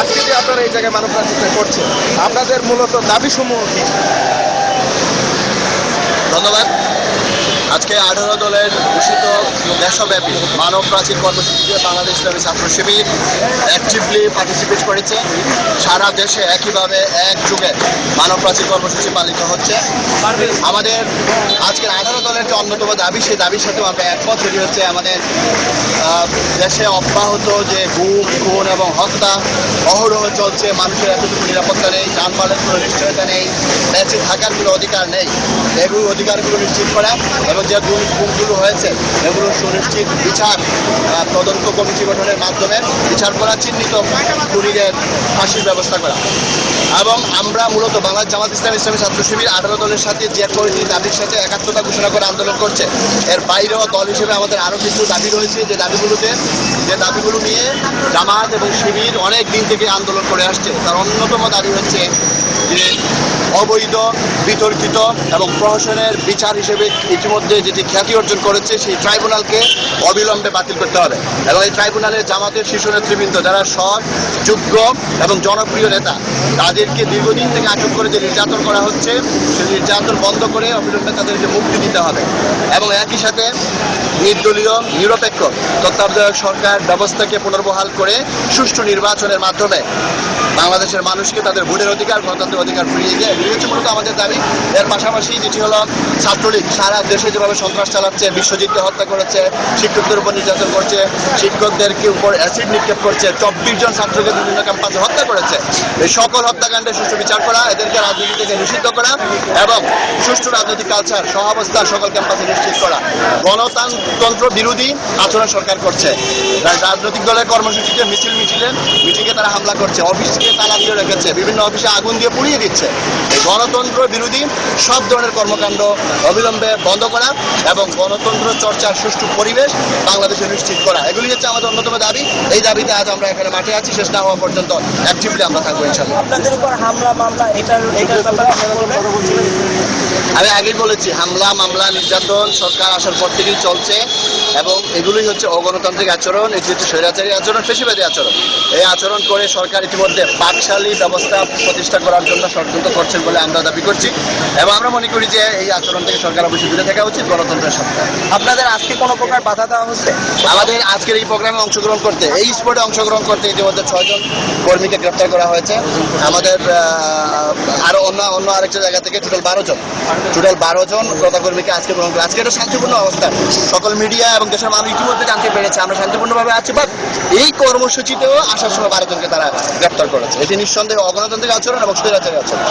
আজকে যে আপনারা এই জায়গায় মানব রাজনীতি করছেন আপনাদের মূলত দাবি সমূহ কি? ধন্যবাদ। আজকে আঠারো দলের ঘোষিত দেশব্যাপী মানব প্রাচীর কর্মসূচিতে বাংলাদেশ ইসলামী ছাত্র শিবির অ্যাক্টিভলি পার্টিসিপেট করেছে। সারা দেশে একইভাবে এক যুগে মানব প্রাচীর কর্মসূচি পালিত হচ্ছে। আমাদের আজকের আঠারো দলের যে অন্যতম দাবি, সেই দাবির সাথেও আমরা একমত। সেটি হচ্ছে আমাদের দেশে অব্যাহত যে গুম, খুন এবং হত্যা অহরহ চলছে। মানুষের এতটুকু নিরাপত্তা নেই, যানবাহনের কোনো নিশ্চয়তা নেই, বেঁচে থাকার কোনো অধিকার নেই। এগুলো অধিকারগুলো নিশ্চিত করা এবং যে গুমগুলো হয়েছে, এগুলো সুনিশ্চিত বিচার তদন্ত কমিটি গঠনের মাধ্যমে বিচার করা চিহ্নিত খুনিদের ফাঁসির ব্যবস্থা করা। এবং আমরা মূলত বাংলাদেশ জামাত ইসলাম ইসলামী ছাত্র শিবির আঠারো দলের সাথে যে কয়েকটি দাবির সাথে একাত্মতা ঘোষণা করে আন্দোলন করছে, এর বাইরেও দল হিসেবে আমাদের আরও কিছু দাবি রয়েছে, যে দাবিগুলোতে, যে দাবিগুলো নিয়ে জামাত এবং শিবির অনেক দিন থেকে আন্দোলন করে আসছে। তার অন্যতম দাবি হচ্ছে যে অবৈধ, বিতর্কিত এবং প্রহসনের বিচার হিসেবে ইতিমধ্যে যেটি খ্যাতি অর্জন করেছে, সেই ট্রাইব্যুনালকে অবিলম্বে বাতিল করতে হবে। এবং এই ট্রাইব্যুনালে জামাতের শীর্ষ নেতৃবৃন্দ যারা সৎ, যোগ্য এবং জনপ্রিয় নেতা, তাদেরকে দীর্ঘদিন থেকে আটক করে যে নির্যাতন করা হচ্ছে, সেই নির্যাতন বন্ধ করে অবিলম্বে তাদেরকে মুক্তি দিতে হবে। এবং একই সাথে নির্দলীয়, নিরপেক্ষ তত্ত্বাবধায়ক সরকার ব্যবস্থাকে পুনর্বহাল করে সুষ্ঠু নির্বাচনের মাধ্যমে বাংলাদেশের মানুষকে তাদের ভোটের অধিকার গণতান্ত্রিক অধিকার ফিরিয়ে দেয় হচ্ছে মূলত আমাদের দাবি। এর পাশাপাশি যেটি হলো ছাত্রলীগ, সারা দেশে যেভাবে সন্ত্রাস চালাচ্ছে, বিশ্বজিৎকে হত্যা করেছে, শিক্ষকদের উপর নির্যাতন করছে, শিক্ষকদেরকে উপর অ্যাসিড নিক্ষেপ করছে, চব্বিশ জন ছাত্রকে বিভিন্ন ক্যাম্পাসে হত্যা করেছে। এই সকল হত্যাকাণ্ডের সুষ্ঠু বিচার করা, এদেরকে রাজনীতি থেকে নিষিদ্ধ করা এবং সুষ্ঠু রাজনৈতিক কালচার সহাবস্থা সকল ক্যাম্পাসে নিশ্চিত করা। গণতন্ত্র বিরোধী আচরণ সরকার করছে। রাজনৈতিক দলের কর্মসূচিতে মিছিল মিছিলে মিটিংয়ে তারা হামলা করছে। অফিসকে তালা দিয়ে রেখেছে। বিভিন্ন অফিসে আগুন দিয়ে পুড়িয়ে দিচ্ছে। গণতন্ত্র বিরোধী সব ধরনের কর্মকাণ্ড অবিলম্বে বন্ধ করা এবং গণতন্ত্র চর্চার সুষ্ঠু পরিবেশ বাংলাদেশে নিশ্চিত করা। এগুলি হচ্ছে আমাদের অন্যতম দাবি। এই দাবিতে আজ আমরা এখানে মাঠে আছি। শেষ না হওয়া পর্যন্ত অ্যাক্টিভলি আমরা থাকব ইনশাল্লাহ আপনাদের উপর হামলা, মামলা, এটার এটার ব্যাপারে আমি আগেই বলেছি হামলা মামলা নির্যাতন সরকার আসার পর থেকেই চলছে এবং এগুলোই হচ্ছে অগণতান্ত্রিক আচরণ এটি হচ্ছে স্বৈরাচারী আচরণ পেশিবাদী আচরণ। এই আচরণ করে সরকার ইতিমধ্যে পাকশালী ব্যবস্থা প্রতিষ্ঠা করার জন্য ষড়যন্ত্র করছেন বলে আমরা দাবি করছি এবং আমরা মনে করি যে এই আচরণ থেকে সরকার অবশ্যই দূরে থাকা উচিত গণতন্ত্রের সাথে। আপনাদের আজকে কোনো প্রকার বাধা দেওয়া হচ্ছে? আমাদের আজকের এই প্রোগ্রামে অংশগ্রহণ করতে এই স্পোর্টে অংশগ্রহণ করতে ইতিমধ্যে ছয়জন কর্মীকে গ্রেপ্তার করা হয়েছে। আমাদের আহ, আরও অন্য অন্য আরেকটা জায়গা থেকে টোটাল বারো জন। টোটাল বারো জন কর্মীকে আজকে গ্রহণ করে। আজকে একটা শান্তিপূর্ণ অবস্থা। সকল মিডিয়া এবং দেশের মানুষ ইতিমধ্যে জানতে পেরেছে, আমরা শান্তিপূর্ণভাবে আছি বাট এই কর্মসূচিতেও আসার সময় বারো জনকে তারা গ্রেপ্তার করেছে। এটি নিঃসন্দেহে অগণতান্ত্রিক আচরণ এবং স্বৈরাচারী আচরণ।